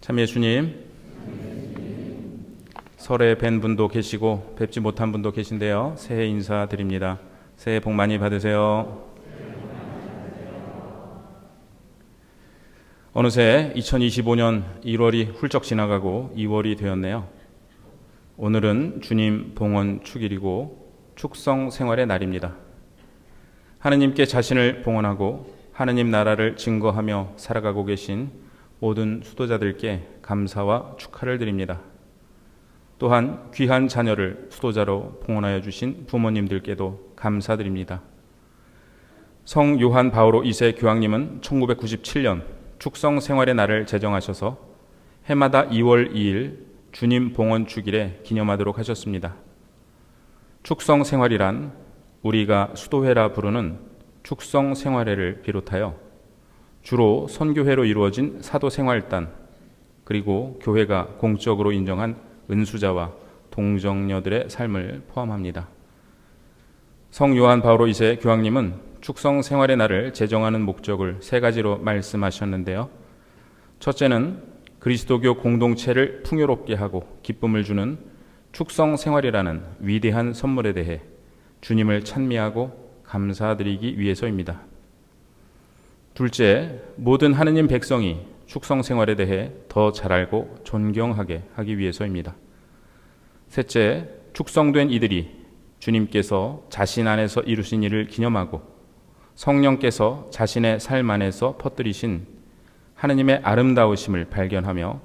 참 예수님, 설에 뵌 분도 계시고 뵙지 못한 분도 계신데요. 새해 인사드립니다. 새해 복 많이 받으세요. 어느새 2025년 1월이 훌쩍 지나가고 2월이 되었네요. 오늘은 주님 봉헌 축일이고 축성 생활의 날입니다. 하느님께 자신을 봉헌하고 하느님 나라를 증거하며 살아가고 계신 모든 수도자들께 감사와 축하를 드립니다. 또한 귀한 자녀를 수도자로 봉헌하여 주신 부모님들께도 감사드립니다. 성 요한 바오로 2세 교황님은 1997년 축성 생활의 날을 제정하셔서 해마다 2월 2일 주님 봉헌 주일에 기념하도록 하셨습니다. 축성 생활이란 우리가 수도회라 부르는 축성 생활회를 비롯하여 주로 선교회로 이루어진 사도 생활단 그리고 교회가 공적으로 인정한 은수자와 동정녀들의 삶을 포함합니다. 성 요한 바오로 2세 교황님은 축성 생활의 날을 제정하는 목적을 세 가지로 말씀하셨는데요. 첫째는 그리스도교 공동체를 풍요롭게 하고 기쁨을 주는 축성 생활이라는 위대한 선물에 대해 주님을 찬미하고 감사드리기 위해서입니다. 둘째, 모든 하느님 백성이 축성 생활에 대해 더 잘 알고 존경하게 하기 위해서입니다. 셋째, 축성된 이들이 주님께서 자신 안에서 이루신 일을 기념하고 성령께서 자신의 삶 안에서 퍼뜨리신 하느님의 아름다우심을 발견하며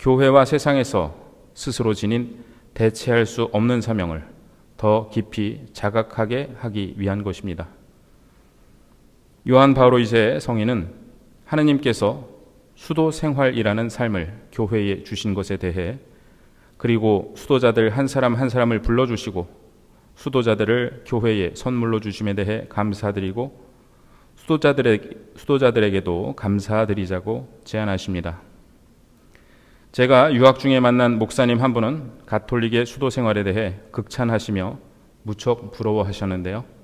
교회와 세상에서 스스로 지닌 대체할 수 없는 사명을 더 깊이 자각하게 하기 위한 것입니다. 요한 바오로 이세 성인은 하느님께서 수도 생활이라는 삶을 교회에 주신 것에 대해 그리고 수도자들 한 사람 한 사람을 불러주시고 수도자들을 교회에 선물로 주심에 대해 감사드리고 수도자들에게, 수도자들에게도 감사드리자고 제안하십니다. 제가 유학 중에 만난 목사님 한 분은 가톨릭의 수도 생활에 대해 극찬하시며 무척 부러워하셨는데요.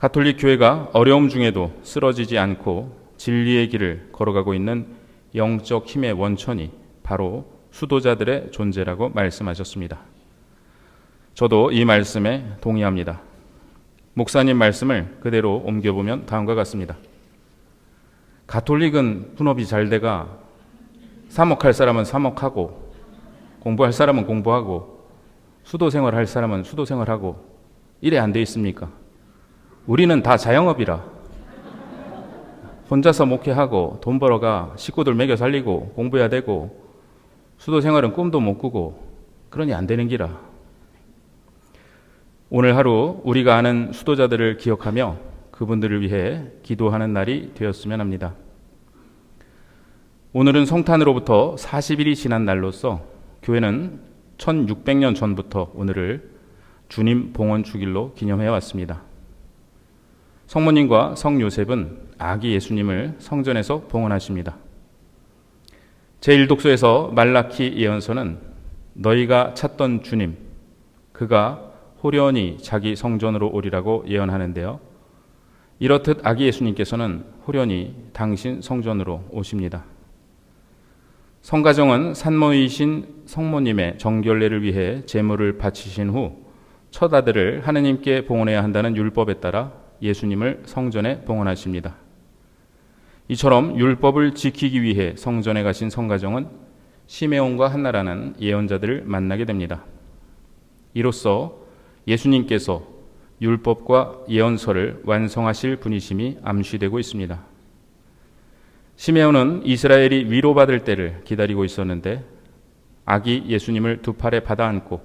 가톨릭 교회가 어려움 중에도 쓰러지지 않고 진리의 길을 걸어가고 있는 영적 힘의 원천이 바로 수도자들의 존재라고 말씀하셨습니다. 저도 이 말씀에 동의합니다. 목사님 말씀을 그대로 옮겨보면 다음과 같습니다. 가톨릭은 분업이 잘 돼가 사목할 사람은 사목하고 공부할 사람은 공부하고 수도 생활할 사람은 수도 생활하고 이래 안 돼 있습니까? 우리는 다 자영업이라 혼자서 목회하고 돈 벌어가 식구들 먹여 살리고 공부해야 되고 수도 생활은 꿈도 못 꾸고 그러니 안 되는 기라. 오늘 하루 우리가 아는 수도자들을 기억하며 그분들을 위해 기도하는 날이 되었으면 합니다. 오늘은 성탄으로부터 40일이 지난 날로서 교회는 1600년 전부터 오늘을 주님 봉헌 주길로 기념해 왔습니다. 성모님과 성 요셉은 아기 예수님을 성전에서 봉헌하십니다. 제1독서에서 말라키 예언서는 너희가 찾던 주님, 그가 호련히 자기 성전으로 오리라고 예언하는데요. 이렇듯 아기 예수님께서는 호련히 당신 성전으로 오십니다. 성가정은 산모이신 성모님의 정결례를 위해 제물을 바치신 후 첫 아들을 하느님께 봉헌해야 한다는 율법에 따라 예수님을 성전에 봉헌하십니다. 이처럼 율법을 지키기 위해 성전에 가신 성가정은 시메온과 한나라는 예언자들을 만나게 됩니다. 이로써 예수님께서 율법과 예언서를 완성하실 분이심이 암시되고 있습니다. 시메온은 이스라엘이 위로받을 때를 기다리고 있었는데 아기 예수님을 두 팔에 받아 안고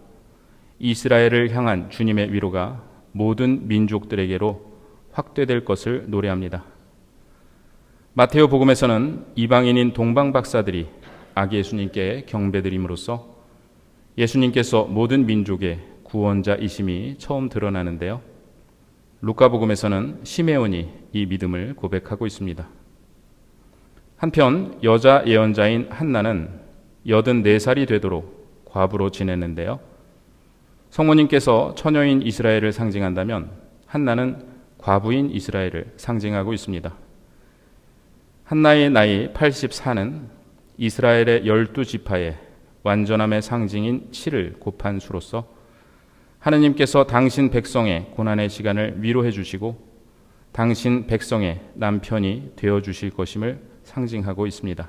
이스라엘을 향한 주님의 위로가 모든 민족들에게로 확대될 것을 노래합니다. 마테오 복음에서는 이방인인 동방 박사들이 아기 예수님께 경배드림으로써 예수님께서 모든 민족의 구원자이심이 처음 드러나는데요. 루카복음에서는 시메온이 이 믿음을 고백하고 있습니다. 한편 여자 예언자인 한나는 84살이 되도록 과부로 지냈는데요. 성모님께서 처녀인 이스라엘을 상징한다면 한나는 과부인 이스라엘을 상징하고 있습니다. 한나의 나이 84는 이스라엘의 열두 지파의 완전함의 상징인 7을 곱한 수로서 하느님께서 당신 백성의 고난의 시간을 위로해 주시고 당신 백성의 남편이 되어 주실 것임을 상징하고 있습니다.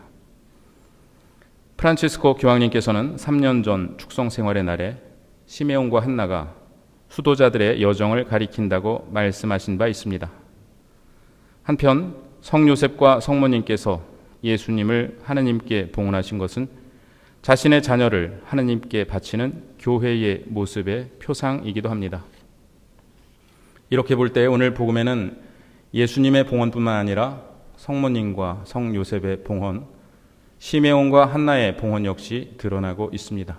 프란치스코 교황님께서는 3년 전 축성 생활의 날에 시메온과 한나가 수도자들의 여정을 가리킨다고 말씀하신 바 있습니다. 한편 성요셉과 성모님께서 예수님을 하느님께 봉헌하신 것은 자신의 자녀를 하느님께 바치는 교회의 모습의 표상이기도 합니다. 이렇게 볼 때 오늘 복음에는 예수님의 봉헌뿐만 아니라 성모님과 성요셉의 봉헌, 시메온과 한나의 봉헌 역시 드러나고 있습니다.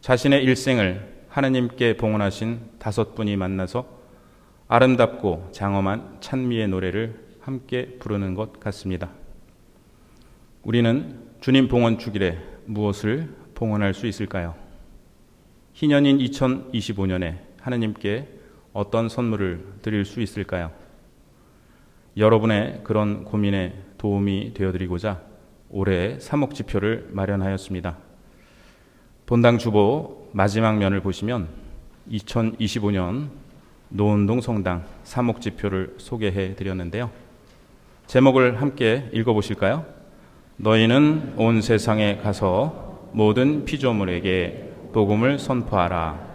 자신의 일생을 하나님께 봉헌하신 다섯 분이 만나서 아름답고 장엄한 찬미의 노래를 함께 부르는 것 같습니다. 우리는 주님 봉헌 주길에 무엇을 봉헌할 수 있을까요? 희년인 2025년에 하나님께 어떤 선물을 드릴 수 있을까요? 여러분의 그런 고민에 도움이 되어 드리고자 올해 사목지표를 마련하였습니다. 본당 주보 마지막 면을 보시면 2025년 노은동 성당 사목지표를 소개해 드렸는데요. 제목을 함께 읽어 보실까요? 너희는 온 세상에 가서 모든 피조물에게 복음을 선포하라.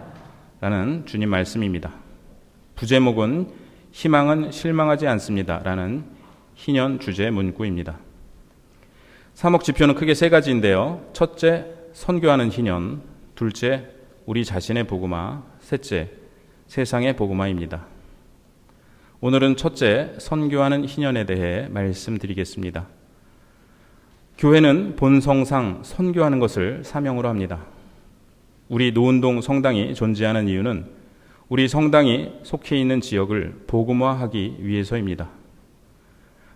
라는 주님 말씀입니다. 부제목은 희망은 실망하지 않습니다. 라는 희년 주제 문구입니다. 사목 지표는 크게 세 가지인데요. 첫째, 선교하는 희년. 둘째, 우리 자신의 복음화. 셋째, 세상의 복음화입니다. 오늘은 첫째, 선교하는 희년에 대해 말씀드리겠습니다. 교회는 본성상 선교하는 것을 사명으로 합니다. 우리 노은동 성당이 존재하는 이유는 우리 성당이 속해 있는 지역을 복음화하기 위해서입니다.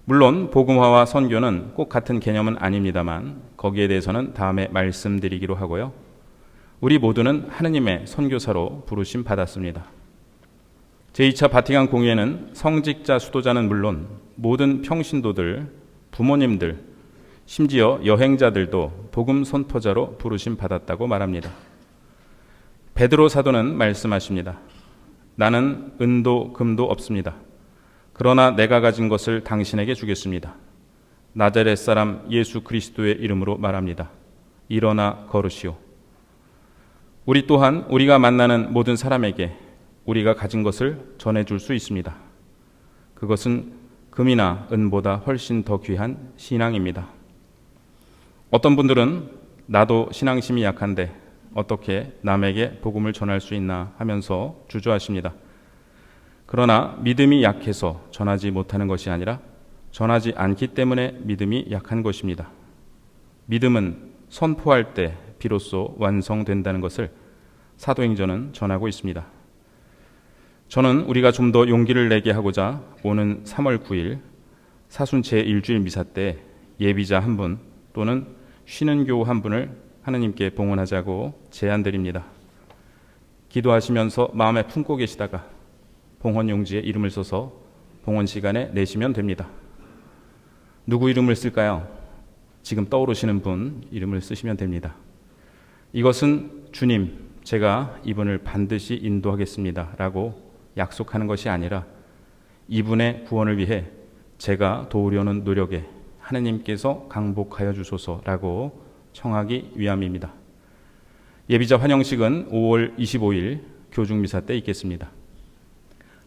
물론 복음화와 선교는 꼭 같은 개념은 아닙니다만 거기에 대해서는 다음에 말씀드리기로 하고요. 우리 모두는 하느님의 선교사로 부르심 받았습니다. 제2차 바티칸 공회는 성직자 수도자는 물론 모든 평신도들, 부모님들, 심지어 여행자들도 복음 선포자로 부르심 받았다고 말합니다. 베드로 사도는 말씀하십니다. 나는 은도 금도 없습니다. 그러나 내가 가진 것을 당신에게 주겠습니다. 나자렛 사람 예수 그리스도의 이름으로 말합니다. 일어나 걸으시오. 우리 또한 우리가 만나는 모든 사람에게 우리가 가진 것을 전해줄 수 있습니다. 그것은 금이나 은보다 훨씬 더 귀한 신앙입니다. 어떤 분들은 나도 신앙심이 약한데 어떻게 남에게 복음을 전할 수 있나 하면서 주저하십니다. 그러나 믿음이 약해서 전하지 못하는 것이 아니라 전하지 않기 때문에 믿음이 약한 것입니다. 믿음은 선포할 때 비로소 완성된다는 것을 사도행전은 전하고 있습니다. 저는 우리가 좀 더 용기를 내게 하고자 오는 3월 9일 사순 제 1주일 미사 때 예비자 한 분 또는 쉬는 교우 한 분을 하느님께 봉헌하자고 제안드립니다. 기도하시면서 마음에 품고 계시다가 봉헌 용지에 이름을 써서 봉헌 시간에 내시면 됩니다. 누구 이름을 쓸까요? 지금 떠오르시는 분 이름을 쓰시면 됩니다. 이것은 주님, 제가 이분을 반드시 인도하겠습니다. 라고 약속하는 것이 아니라 이분의 구원을 위해 제가 도우려는 노력에 하느님께서 강복하여 주소서라고 청하기 위함입니다. 예비자 환영식은 5월 25일 교중미사 때 있겠습니다.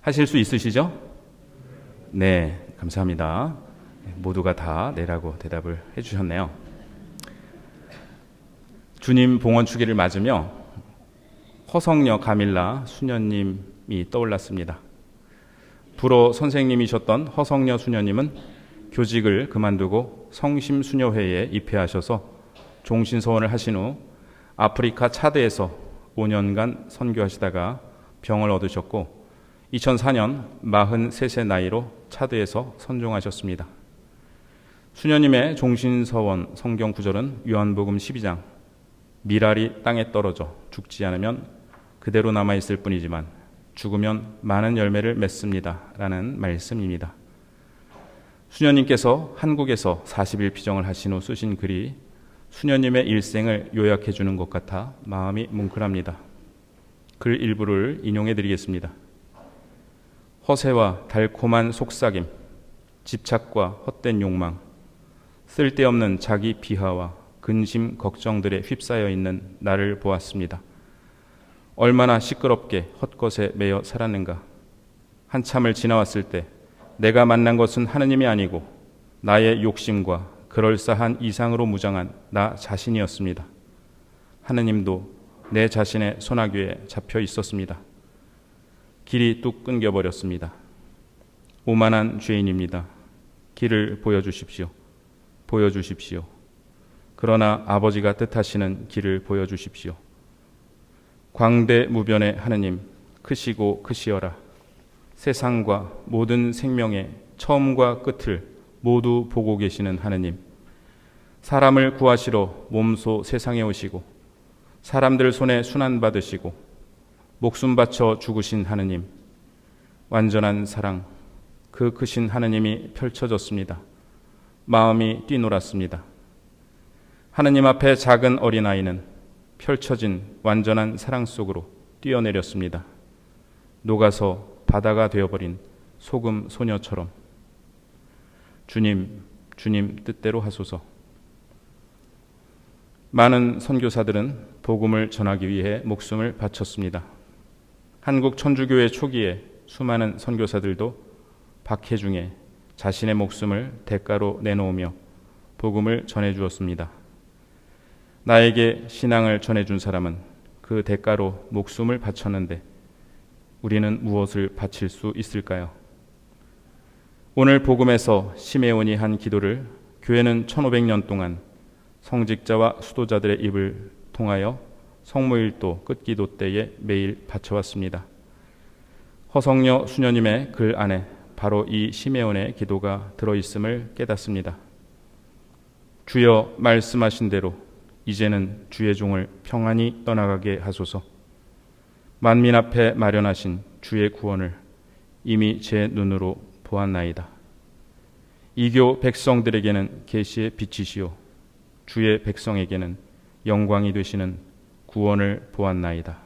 하실 수 있으시죠? 네, 감사합니다. 모두가 다 네라고 대답을 해주셨네요. 주님 봉헌 주기를 맞으며 허성녀 가밀라 수녀님이 떠올랐습니다. 불어 선생님이셨던 허성녀 수녀님은 교직을 그만두고 성심 수녀회에 입회하셔서 종신 서원을 하신 후 아프리카 차드에서 5년간 선교하시다가 병을 얻으셨고 2004년 43세 나이로 차드에서 선종하셨습니다. 수녀님의 종신서원 성경 구절은 요한복음 12장 미랄이 땅에 떨어져 죽지 않으면 그대로 남아 있을 뿐이지만 죽으면 많은 열매를 맺습니다. 라는 말씀입니다. 수녀님께서 한국에서 40일 피정을 하신 후 쓰신 글이 수녀님의 일생을 요약해 주는 것 같아 마음이 뭉클합니다. 글 일부를 인용해 드리겠습니다. 허세와 달콤한 속삭임, 집착과 헛된 욕망, 쓸데없는 자기 비하와 근심 걱정들에 휩싸여 있는 나를 보았습니다. 얼마나 시끄럽게 헛것에 매여 살았는가. 한참을 지나왔을 때 내가 만난 것은 하느님이 아니고 나의 욕심과 그럴싸한 이상으로 무장한 나 자신이었습니다. 하느님도 내 자신의 소나귀에 잡혀 있었습니다. 길이 뚝 끊겨버렸습니다. 오만한 죄인입니다. 길을 보여주십시오. 보여주십시오. 그러나 아버지가 뜻하시는 길을 보여주십시오. 광대무변의 하느님, 크시고 크시어라. 세상과 모든 생명의 처음과 끝을 모두 보고 계시는 하느님. 사람을 구하시러 몸소 세상에 오시고 사람들 손에 순환 받으시고 목숨 바쳐 죽으신 하느님. 완전한 사랑, 그 크신 하느님이 펼쳐졌습니다. 마음이 뛰놀았습니다. 하느님 앞에 작은 어린아이는 펼쳐진 완전한 사랑 속으로 뛰어내렸습니다. 녹아서 바다가 되어버린 소금 소녀처럼 주님, 주님 뜻대로 하소서. 많은 선교사들은 복음을 전하기 위해 목숨을 바쳤습니다. 한국 천주교회 초기에 수많은 선교사들도 박해 중에 자신의 목숨을 대가로 내놓으며 복음을 전해 주었습니다. 나에게 신앙을 전해 준 사람은 그 대가로 목숨을 바쳤는데 우리는 무엇을 바칠 수 있을까요? 오늘 복음에서 시메온이 한 기도를 교회는 1500년 동안 성직자와 수도자들의 입을 통하여 성모일도 끝기도 때에 매일 바쳐왔습니다. 허성녀 수녀님의 글 안에 바로 이 시메온의 기도가 들어있음을 깨닫습니다. 주여 말씀하신 대로 이제는 주의 종을 평안히 떠나가게 하소서. 만민 앞에 마련하신 주의 구원을 이미 제 눈으로 보았나이다. 이교 백성들에게는 계시의 빛이시요 주의 백성에게는 영광이 되시는 구원을 보았나이다.